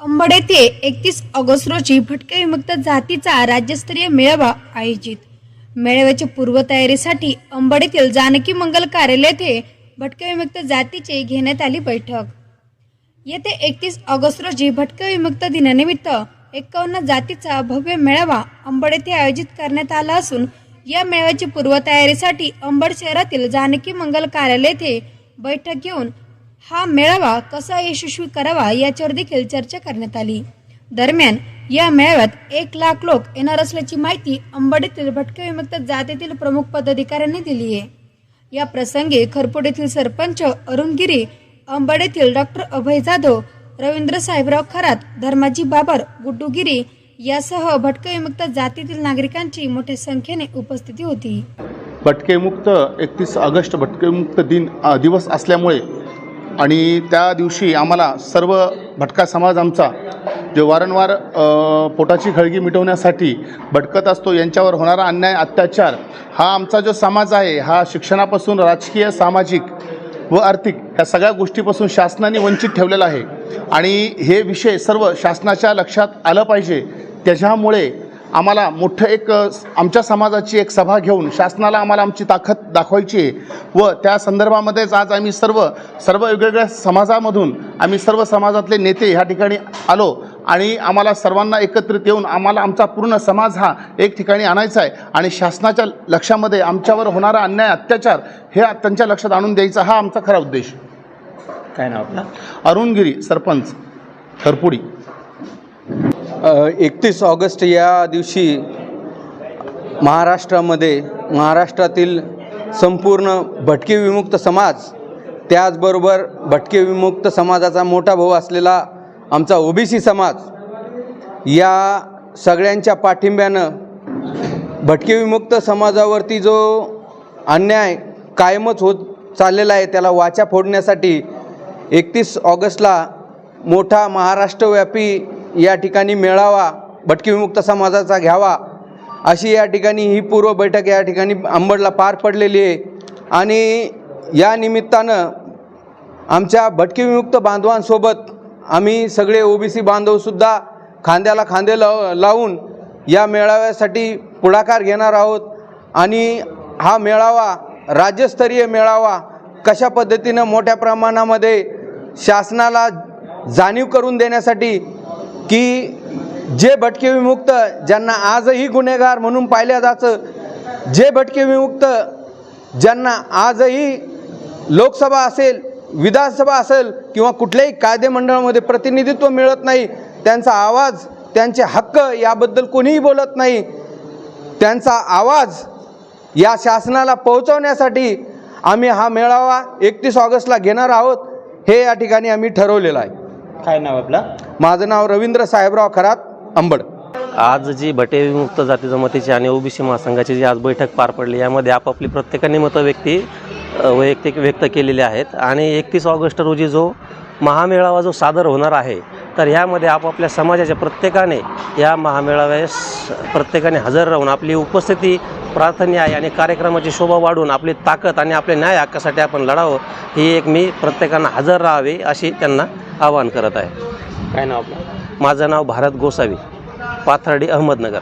अंबड येथे एकतीस ऑगस्ट रोजी भटक्या विमुक्त जातीचा राज्यस्तरीय मेळावा आयोजित. मेळाव्याच्या पूर्वतयारीसाठी अंबड येथील जानकी मंगल कार्यालय येथे भटक्या विमुक्त जातीचे घेण्यात आली बैठक. येथे एकतीस ऑगस्ट रोजी भटक्या विमुक्त दिनानिमित्त एकावन्न जातीचा भव्य मेळावा अंबड येथे आयोजित करण्यात आला असून या मेळाव्याची पूर्वतयारीसाठी अंबड शहरातील जानकी मंगल कार्यालय येथे बैठक घेऊन हा मेळावा कसा यशस्वी करावा याच्यावर देखील चर्चा करण्यात आली. दरम्यान या मेळाव्यात एक लाख लोक येणार असल्याची माहिती अंबाडीतील भटके विमुक्त जातीतील प्रमुख पदाधिकाऱ्यांनी दिली आहे. या प्रसंगी खरपूड येथील सरपंच अरुण गिरी डॉक्टर अभय जाधव रवींद्र साहेबराव खरात धर्माजी बाबर गुड्डू गिरी यासह भटक्या विमुक्त जातीतील नागरिकांची मोठ्या संख्येने उपस्थिती होती. भटकेमुक्त एकतीस ऑगस्ट भटकेमुक्त दिन दिवस असल्यामुळे आणि त्या दिवशी आम्हाला सर्व भटका समाज आमचा जे वारंवार पोटाची खळगी मिटवण्यासाठी भटकत असतो यांच्यावर होणारा अन्याय अत्याचार हा आमचा जो समाज आहे हा शिक्षणापासून राजकीय सामाजिक व आर्थिक या सगळ्या गोष्टीपासून शासनाने वंचित ठेवलेला आहे. आणि हे विषय सर्व शासनाच्या लक्षात आलं पाहिजे. त्याच्यामुळे आम्हाला मोठं एक आमच्या समाजाची एक सभा घेऊन शासनाला आम्हाला आमची ताकद दाखवायची आहे. व त्या संदर्भामध्येच आज आम्ही सर्व सर्व वेगवेगळ्या समाजामधून आम्ही सर्व समाजातले नेते ह्या ठिकाणी आलो आणि आम्हाला सर्वांना एकत्रित येऊन आम्हाला आमचा पूर्ण समाज हा एक ठिकाणी आणायचा आहे. आणि शासनाच्या लक्षामध्ये आमच्यावर होणारा अन्याय अत्याचार हे त्यांच्या लक्षात आणून द्यायचा हा आमचा खरा उद्देश. काय नाव आपलं? अरुणगिरी सरपंच खरपुडी एकतीस ऑगस्ट या दिवशी महाराष्ट्रामध्ये महाराष्ट्रातील संपूर्ण भटके विमुक्त समाज त्याचबरोबर भटके विमुक्त समाजाचा मोठा भाऊ असलेला आमचा ओबीसी समाज या सगळ्यांच्या पाठिंब्यानं भटके विमुक्त समाजावरती जो अन्याय कायमच होत चाललेला आहे त्याला वाचा फोडण्यासाठी एकतीस ऑगस्टला मोठा महाराष्ट्रव्यापी या ठिकाणी मेळावा भटकीविमुक्त समाजाचा घ्यावा अशी या ठिकाणी ही पूर्व बैठक या ठिकाणी अंबडला पार पडलेली आहे. आणि या निमित्तानं आमच्या भटके विमुक्त बांधवांसोबत आम्ही सगळे ओबीसी बांधवसुद्धा खांद्याला खांदे लाव लावून या मेळाव्यासाठी पुढाकार घेणार आहोत. आणि हा मेळावा राज्यस्तरीय मेळावा कशा पद्धतीनं मोठ्या प्रमाणामध्ये शासनाला जाणीव करून देण्यासाठी की जे भटके विमुक्त ज्यांना आजही गुन्हेगार म्हणून पाहिल्या जातं जे भटके विमुक्त ज्यांना आजही लोकसभा असेल विधानसभा असेल किंवा कुठल्याही कायदेमंडळामध्ये प्रतिनिधित्व मिळत नाही त्यांचा आवाज त्यांचे हक्क याबद्दल कोणीही बोलत नाही त्यांचा आवाज या शासनाला पोहोचवण्यासाठी आम्ही हा मेळावा एकतीस ऑगस्टला घेणार आहोत हे या ठिकाणी आम्ही ठरवलेलं आहे. काय नाव आपला? माझं नाव रवींद्र साहेबराव खरात अंबड. आज जी भटे विमुक्त जाती जमातीची आणि ओबीसी महासंघाची जी आज बैठक पार पडली यामध्ये आपापली प्रत्येकाने मतं व्यक्ती वैयक्तिक व्यक्त केलेली आहेत. आणि एकतीस ऑगस्ट रोजी जो महामेळावा जो सादर होणार आहे तर ह्यामध्ये आपापल्या समाजाच्या प्रत्येकाने या महामेळाव्यास प्रत्येकाने हजर राहून आपली उपस्थिती प्रार्थनीय आहे आणि कार्यक्रमाची शोभा वाढवून आपली ताकद आणि आपल्या न्याय हक्कासाठी आपण लढावं ही एक मी प्रत्येकानं हजर राहावे अशी त्यांना आवाहन करत आहे. काय नाव आपलं? माझं नाव भारत गोसावी पाथर्डी अहमदनगर.